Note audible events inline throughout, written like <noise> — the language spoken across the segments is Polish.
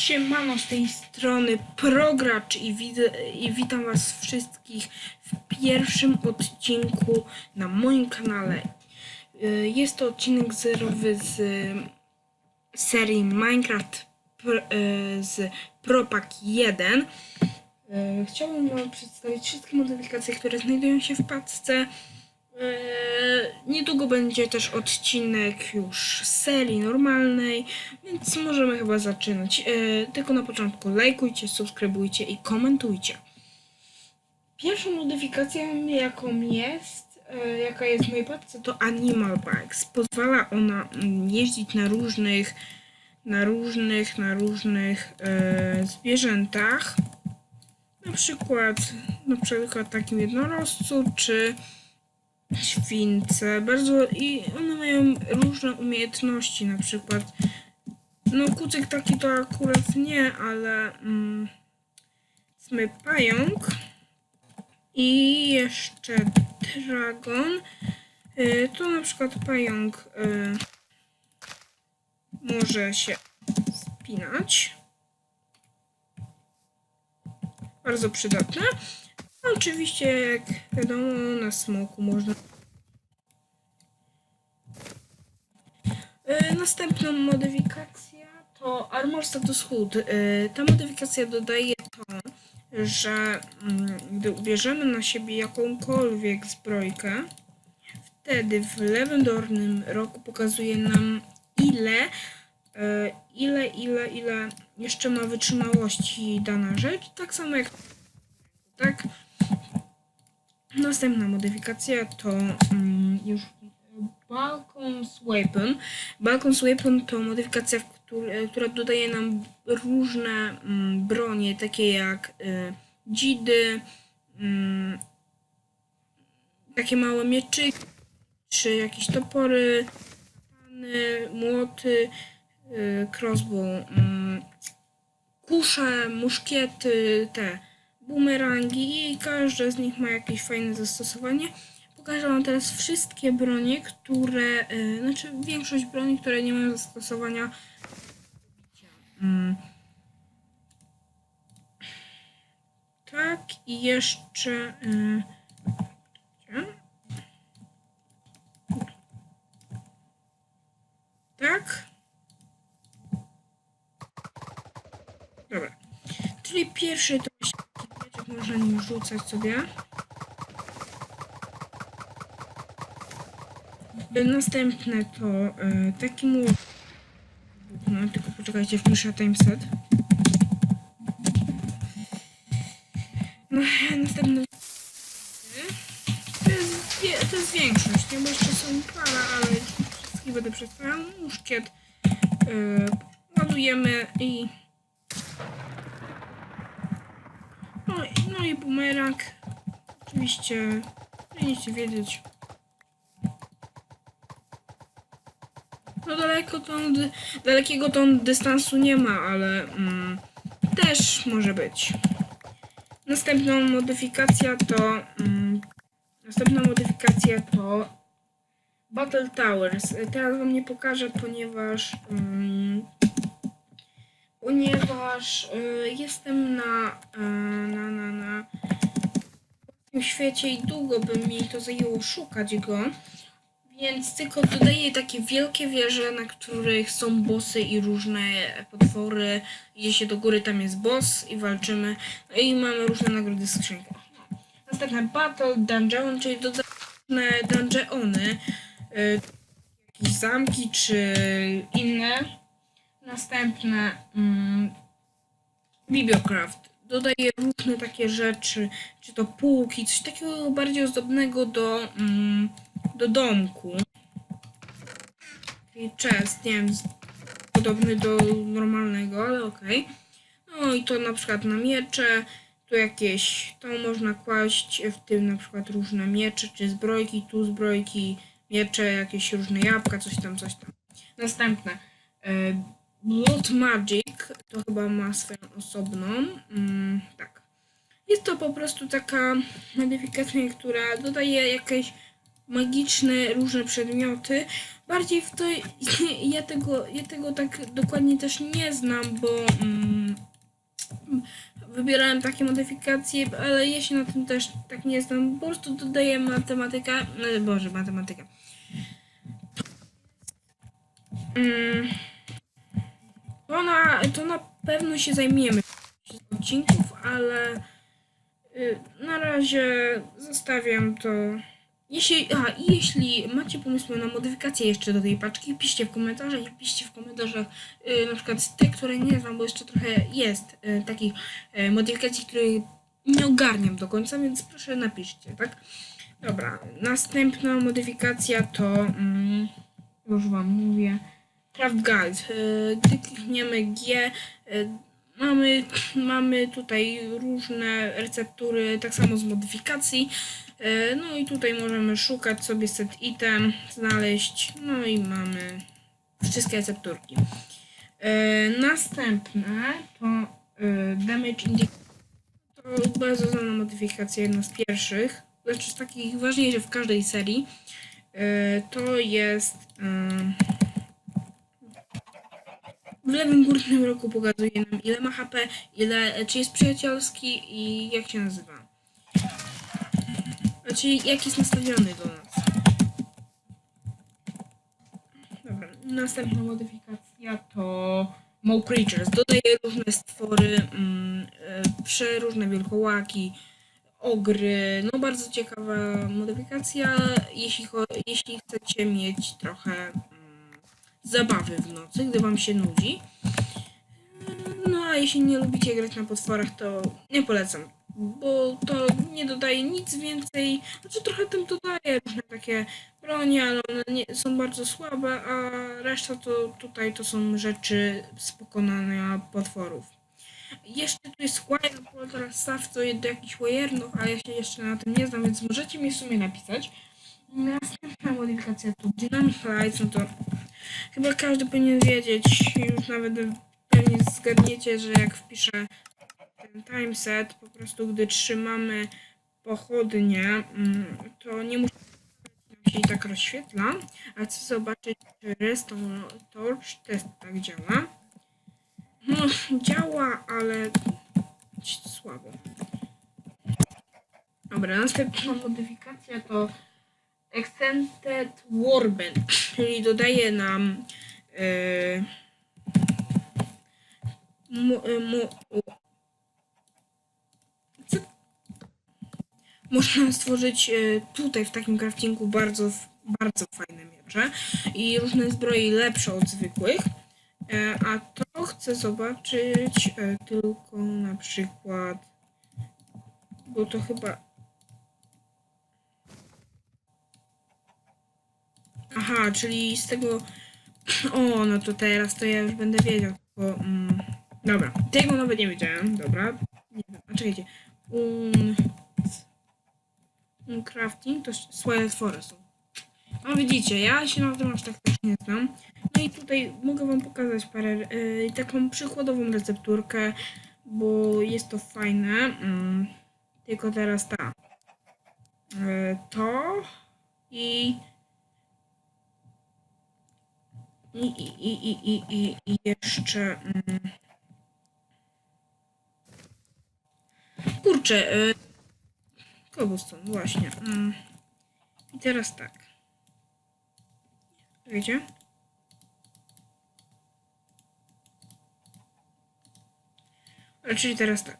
siemano z tej strony Progracz i, i witam was wszystkich w pierwszym odcinku na moim kanale. Y, Jest to odcinek zerowy z serii Minecraft y, z Propak 1. Y, Chciałbym wam przedstawić wszystkie modyfikacje, które znajdują się w paczce. Eee, Niedługo będzie też odcinek już serii normalnej, więc możemy chyba zaczynać. Eee, Tylko na początku lajkujcie, subskrybujcie i komentujcie. Pierwszą modyfikacją, jaką jest, e, jaka jest w mojej paczce, to Animal Bikes. Pozwala ona jeździć na różnych, na różnych, na różnych e, zwierzętach. Na przykład, na przykład takim jednorożcu, czy śwince. Bardzo i one mają różne umiejętności, na przykład. No kucyk taki to akurat nie, ale mm, pająk i jeszcze dragon. Y, to na przykład pająk y, może się spinać. Bardzo przydatne. Oczywiście, jak wiadomo, na smoku można. E, Następną modyfikację to Armor Status Hood. E, Ta modyfikacja dodaje to, że mm, gdy ubierzemy na siebie jakąkolwiek zbrojkę, wtedy w lewym dolnym roku pokazuje nam ile, e, ile, ile, ile jeszcze ma wytrzymałości dana rzecz. Tak samo jak tak. Następna modyfikacja to mm, już Balkon's Weapon. Balkon's Weapon to modyfikacja, której, która dodaje nam różne mm, bronie, takie jak y, dzidy, mm, takie małe mieczyki, czy jakieś topory, młoty, y, crossbow, mm, kusze, muszkiety, te bumerangi i każde z nich ma jakieś fajne zastosowanie. Pokażę Wam teraz wszystkie bronie, które, y, znaczy większość broni, które nie mają zastosowania. Mm. Tak i jeszcze y, gdzie? tak. Dobra. Czyli pierwszy to można nim rzucać sobie. Następne to y, taki młot. No, tylko poczekajcie, wpiszę timeset. No, następne. To jest, to jest większość, nie? Bo jeszcze są para, ale wszystkie będę przedstawiał. Muszkiet. y, ładujemy i no, i- bumerang. Oczywiście powinniście wiedzieć. No daleko dy- dalekiego on dystansu nie ma, ale mm, też może być. Następną modyfikacja to mm, następna modyfikacja to Battle Towers. Teraz wam nie pokażę, ponieważ mm, ponieważ y, jestem na, y, na, na, na tym świecie i długo by mi to zajęło szukać go. Więc tylko dodaję takie wielkie wieże, na których są bossy i różne potwory. Idzie się do góry, tam jest boss i walczymy. No i mamy różne nagrody w skrzynkach. Następne Battle Dungeon, czyli dodatkowe dungeony. Y, jakieś zamki czy inne. Następne mm, Bibliocraft. Dodaje różne takie rzeczy, czy to półki, coś takiego bardziej ozdobnego do, mm, do domku. Taki chest, nie wiem, podobny do normalnego, ale okej. No i to na przykład na miecze, tu jakieś, to można kłaść w tym na przykład różne miecze, czy zbrojki, tu zbrojki, miecze, jakieś różne jabłka, coś tam, coś tam. Następne. E, Blood Magic to chyba ma swoją osobną. Mm, tak. Jest to po prostu taka modyfikacja, która dodaje jakieś magiczne różne przedmioty. Bardziej w to <laughs> ja tego, ja tego tak dokładnie też nie znam, bo mm, wybierałem takie modyfikacje, ale ja się na tym też tak nie znam. Po prostu dodaję matematyka, e, boże, matematyka. Mm, to, na, to na pewno się zajmiemy z odcinków, ale y, na razie zostawiam to. Jeśli, a, i jeśli macie pomysły na modyfikacje jeszcze do tej paczki, piszcie w komentarzach i piszcie w komentarzach y, na przykład te, które nie znam, bo jeszcze trochę jest y, takich y, modyfikacji, których nie ogarniam do końca, więc proszę napiszcie, tak? Dobra, następna modyfikacja to mm, już wam mówię Y, Gdy klikniemy G, y, mamy, mamy tutaj różne receptury, tak samo z modyfikacji. Y, No i tutaj możemy szukać sobie set item, znaleźć, no i mamy wszystkie recepturki. Następne to Damage Indicator. To bardzo znana modyfikacja, jedna z pierwszych, znaczy z takich ważniejszych w każdej serii. To jest... w lewym górnym rogu pokazuje nam ile ma HP, ile, czy jest przyjacielski i jak się nazywa. Znaczy jak jest nastawiony do nas. Dobra, następna modyfikacja to Mo Creatures. Dodaje różne stwory, mm, e, przeróżne wielkołaki, ogry. No bardzo ciekawa modyfikacja, jeśli, jeśli chcecie mieć trochę mm, zabawy w nocy, gdy wam się nudzi. No a jeśli nie lubicie grać na potworach, to nie polecam, bo to nie dodaje nic więcej. Znaczy trochę tym dodaje różne takie bronie, ale one nie, są bardzo słabe, a reszta to tutaj to są rzeczy z pokonania potworów. Jeszcze tu jest Wire Portal Staff, to do jakichś Wayernów, a ja się jeszcze na tym nie znam, więc możecie mi w sumie napisać. Następna modyfikacja to Dynamic Lights, no to chyba każdy powinien wiedzieć, już nawet pewnie zgadniecie, że jak wpiszę ten timeset, po prostu gdy trzymamy pochodnie, mm, to nie musi się tak rozświetla, a chcę zobaczyć, czy Redstone Torch też tak działa. No, działa, ale słabo. Dobra, następna modyfikacja to Extended Warband, czyli dodaje nam yy, mu, y, mu? Można stworzyć y, tutaj w takim craftingu bardzo, bardzo fajne miecze i różne zbroje lepsze od zwykłych. E, A to chcę zobaczyć e, tylko na przykład, bo to chyba Aha, czyli z tego. <clears throat> O, no to teraz to ja już będę wiedział. Bo, mm, dobra, tego nawet nie wiedziałem. Dobra. Nie wiem, a czekajcie. Un. Un crafting to swoje stwory są. No widzicie, ja się na tym aż tak też nie znam. No i tutaj mogę wam pokazać parę, y, taką przykładową recepturkę, bo jest to fajne. Mm, tylko teraz ta. Y, to i i, i, i, i, i, i, jeszcze. Mm, kurczę. Y, cobblestone, właśnie. Mm, I teraz tak. Wiecie? Czyli teraz tak.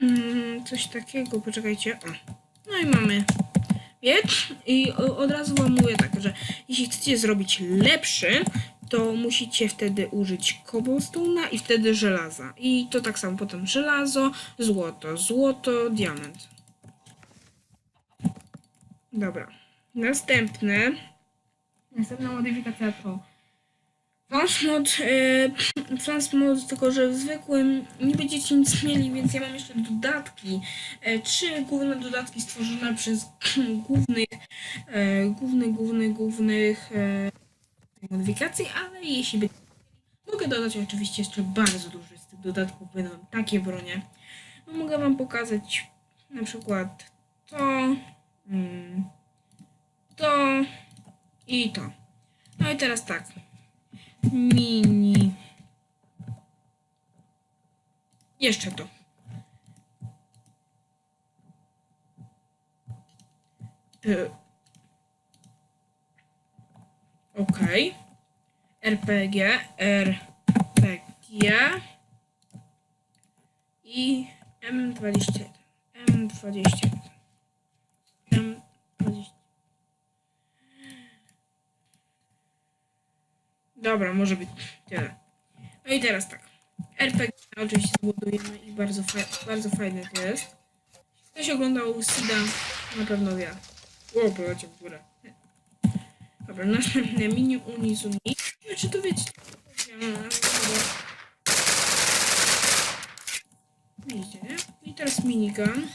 Mm, coś takiego, poczekajcie. O. No i mamy miecz i od razu wam mówię tak, że jeśli chcecie zrobić lepszy, to musicie wtedy użyć cobblestone'a i wtedy żelaza. I to tak samo potem żelazo, złoto, złoto, diament. Dobra. Następne. Następna modyfikacja to Transmod, e, transmod, tylko że w zwykłym nie będziecie nic mieli, więc ja mam jeszcze dodatki. E, trzy główne dodatki stworzone przez <clears throat> głównych, e, głównych, głównych, głównych e, modyfikacji, ale jeśli mogę mogę dodać oczywiście jeszcze bardzo dużo z tych dodatków, będą takie bronie. No, mogę wam pokazać na przykład to, mm, to i to. No i teraz tak. Mini. Jeszcze to. Y, Okej. RPG, RPG i M21. M21. Dobra, może być tyle. No i teraz tak. RPG oczywiście zbudujemy i bardzo, fa- bardzo fajne to jest. Ktoś oglądał Sida, na pewno wie. O, poleciał w górę. Dobra, następne mini wiem, czy to wiecie. Widzicie, nie? I teraz minigun.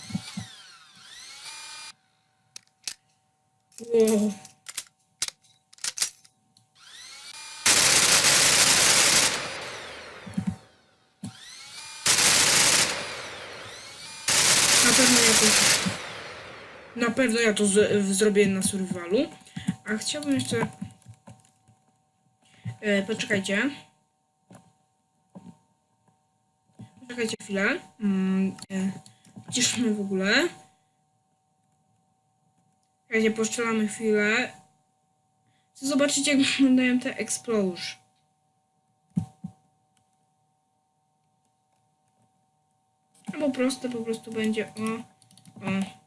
Wow. Na pewno ja to... Na pewno ja to zrobię na survivalu. A chciałbym jeszcze... E, poczekajcie. Poczekajcie chwilę. Mm, e, w ogóle. Czekajcie, poszczelamy chwilę. Chcę zobaczyć jak <laughs> wyglądają te explosion. Albo proste po prostu będzie o... o.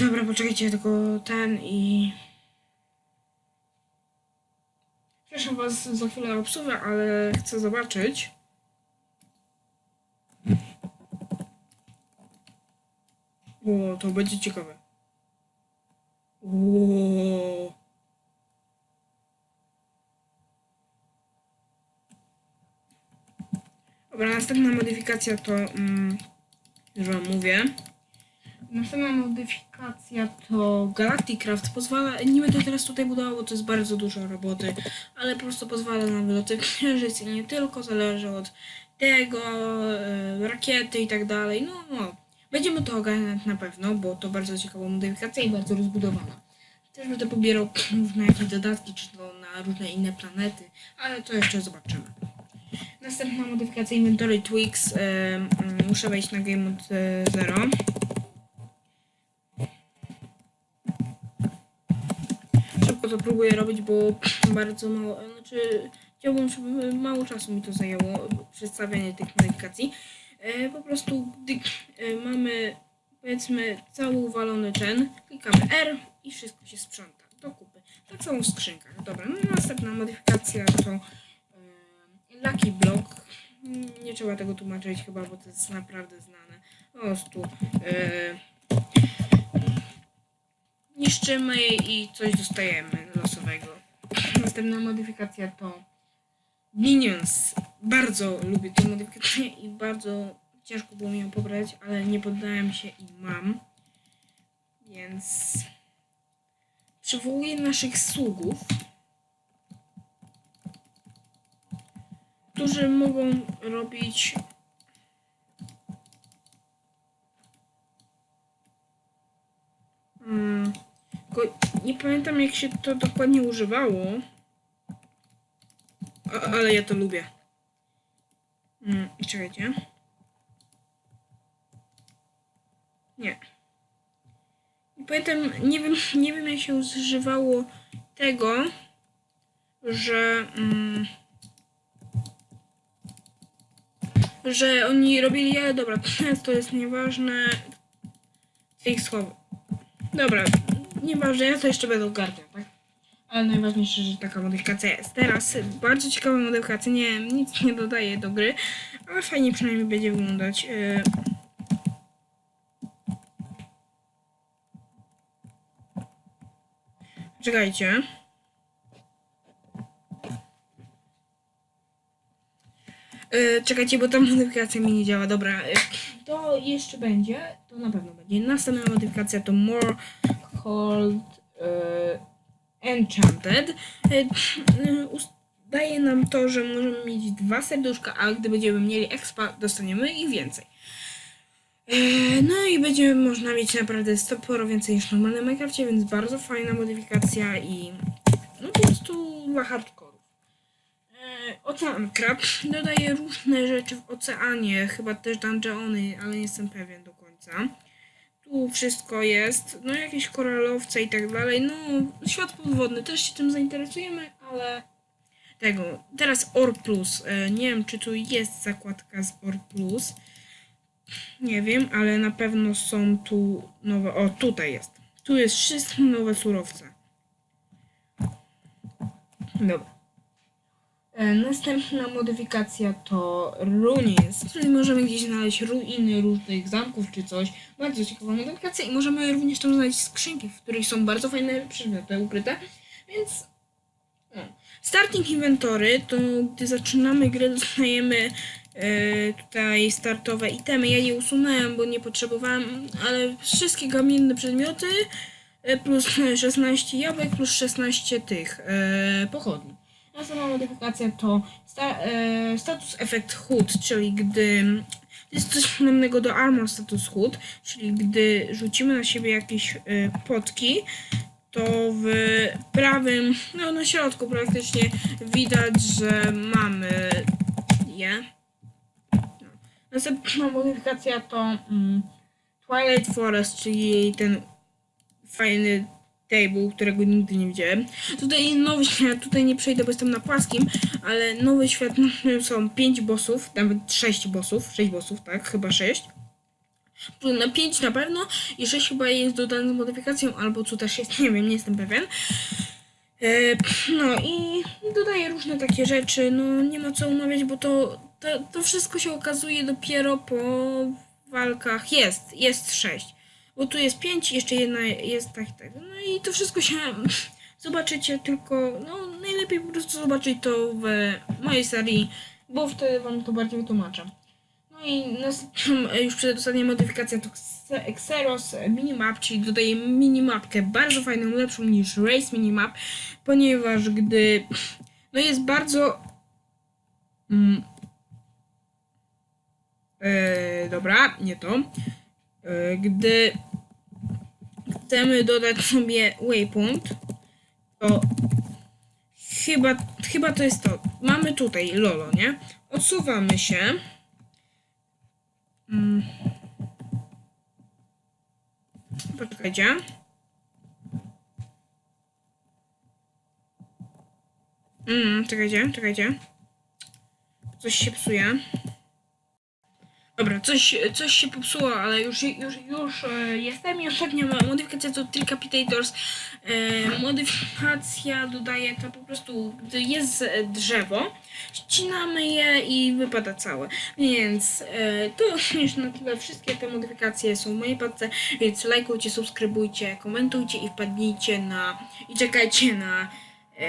Dobra, poczekajcie tylko ten i... Przepraszam was za chwilę obsuwę, ale chcę zobaczyć. O, to będzie ciekawe. O. Dobra, następna modyfikacja to... Mm, już wam mówię. Następna modyfikacja to Galacticraft. Pozwala, nie będę teraz tutaj budował, bo to jest bardzo dużo roboty, ale po prostu pozwala na wyloty księżyc i nie tylko, zależy od tego, e, rakiety i tak dalej. No, no. Będziemy to ogarniać na pewno, bo to bardzo ciekawa modyfikacja i bardzo rozbudowana. Też będę pobierał <clears throat> różne jakieś dodatki, czy to na różne inne planety, ale to jeszcze zobaczymy. Następna modyfikacja Inventory Tweaks. E, mm, muszę wejść na Game Mode e, 0. Szybko to próbuję robić, bo bardzo mało, znaczy chciałbym, żeby mało czasu mi to zajęło, przedstawianie tych modyfikacji. E, po prostu, gdy e, mamy, powiedzmy, cały uwalony ten, klikamy R i wszystko się sprząta do kupy. Tak samo w skrzynkach. Dobra, no następna modyfikacja to e, Lucky Block. Nie trzeba tego tłumaczyć chyba, bo to jest naprawdę znane. Po prostu e, niszczymy je i coś dostajemy losowego. <clears throat> Następna modyfikacja to Minions. Bardzo lubię tę modyfikację i bardzo ciężko było mi ją pobrać, ale nie poddałem się i mam. Więc przywołuję naszych sługów, którzy mogą robić Mm, tylko nie pamiętam jak się to dokładnie używało. A, ale ja to lubię. Mm, czekajcie. Nie. Nie pamiętam, nie wiem, nie wiem jak się używało tego, że mm, że oni robili, ale dobra, <laughs> to jest nieważne. Ich słowo. Dobra, nieważne, ja to jeszcze będę ogarniał, tak? Ale najważniejsze, że taka modyfikacja jest. Teraz bardzo ciekawa modyfikacja, nie nic nie dodaję do gry, ale fajnie przynajmniej będzie wyglądać. Yy. Czekajcie. Yy, czekajcie, bo ta modyfikacja mi nie działa. Dobra, yy, to jeszcze będzie. To na pewno będzie. Następna modyfikacja to More Cold yy, Enchanted, e, e, daje nam to, że możemy mieć dwa serduszka, a gdy będziemy mieli expa, dostaniemy ich więcej. E, No i będzie można mieć naprawdę sporo więcej niż w normalnym więc bardzo fajna modyfikacja i no po prostu dla hardcore. Ocean Crab dodaje różne rzeczy w oceanie, chyba też dungeony, ale nie jestem pewien do końca. Tu wszystko jest, no jakieś koralowce i tak dalej, no świat podwodny, też się tym zainteresujemy, ale tego. Teraz Or Plus, e, nie wiem czy tu jest zakładka z Or Plus, nie wiem, ale na pewno są tu nowe, o tutaj jest, tu jest wszystkie nowe surowce. Dobra. E, Następna modyfikacja to Ruins, czyli możemy gdzieś znaleźć ruiny różnych zamków czy coś. Bardzo ciekawa modyfikacja i możemy również tam znaleźć skrzynki, w których są bardzo fajne przedmioty ukryte, więc no. Starting inventory to gdy zaczynamy grę dostajemy e, tutaj startowe itemy. Ja je usunąłem, bo nie potrzebowałem, ale wszystkie kamienne przedmioty e, plus <laughs> 16 jabłek plus 16 tych e, pochodni. Następna modyfikacja to sta, e, status effect hood, czyli gdy jest coś podobnego do armor status hood, czyli gdy rzucimy na siebie jakieś e, potki, to w prawym, no na środku praktycznie widać, że mamy je. Następna modyfikacja to mm, Twilight Forest, czyli ten fajny table, którego nigdy nie widziałem. Tutaj nowy świat, tutaj nie przejdę, bo jestem na płaskim, ale nowy świat, <laughs> są 5 bossów, nawet 6 bossów, 6 bossów, tak, chyba 6. Na 5 na pewno i 6 chyba jest dodane z modyfikacją, albo co też jest, <laughs> nie wiem, nie jestem pewien. E, No i dodaję różne takie rzeczy, no nie ma co umawiać, bo to, to, to wszystko się okazuje dopiero po walkach. Jest, jest 6. Bo tu jest 5, jeszcze jedna jest tak, tak. No i to wszystko się <laughs> zobaczycie tylko, no najlepiej po prostu zobaczyć to w mojej serii, bo wtedy wam to bardziej wytłumaczę. No i następna, <clears throat> już przedostatnia modyfikacja to Xe- Xeros Minimap, czyli dodaję minimapkę bardzo fajną, lepszą niż Race Minimap, ponieważ gdy <clears throat> no jest bardzo mm, e, dobra, nie to. E, gdy chcemy dodać sobie waypoint, to chyba, chyba to jest to. Mamy tutaj Lolo, nie? Odsuwamy się. Mm. Poczekajcie. Mm, czekajcie, czekajcie. Coś się psuje. Dobra, coś, coś się popsuło, ale już, już, już e, jestem. I ostatnia mo- modyfikacja to Tricapitators. E, modyfikacja dodaje to po prostu, gdy jest drzewo, ścinamy je i wypada całe. Więc e, to już <laughs> na tyle. Wszystkie te modyfikacje są w mojej paczce, więc lajkujcie, subskrybujcie, komentujcie i wpadnijcie na i czekajcie na e,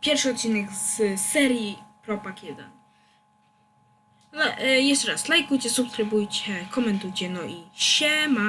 pierwszy odcinek z serii Propak 1. E, jeszcze raz, lajkujcie, subskrybujcie, komentujcie, no i siema!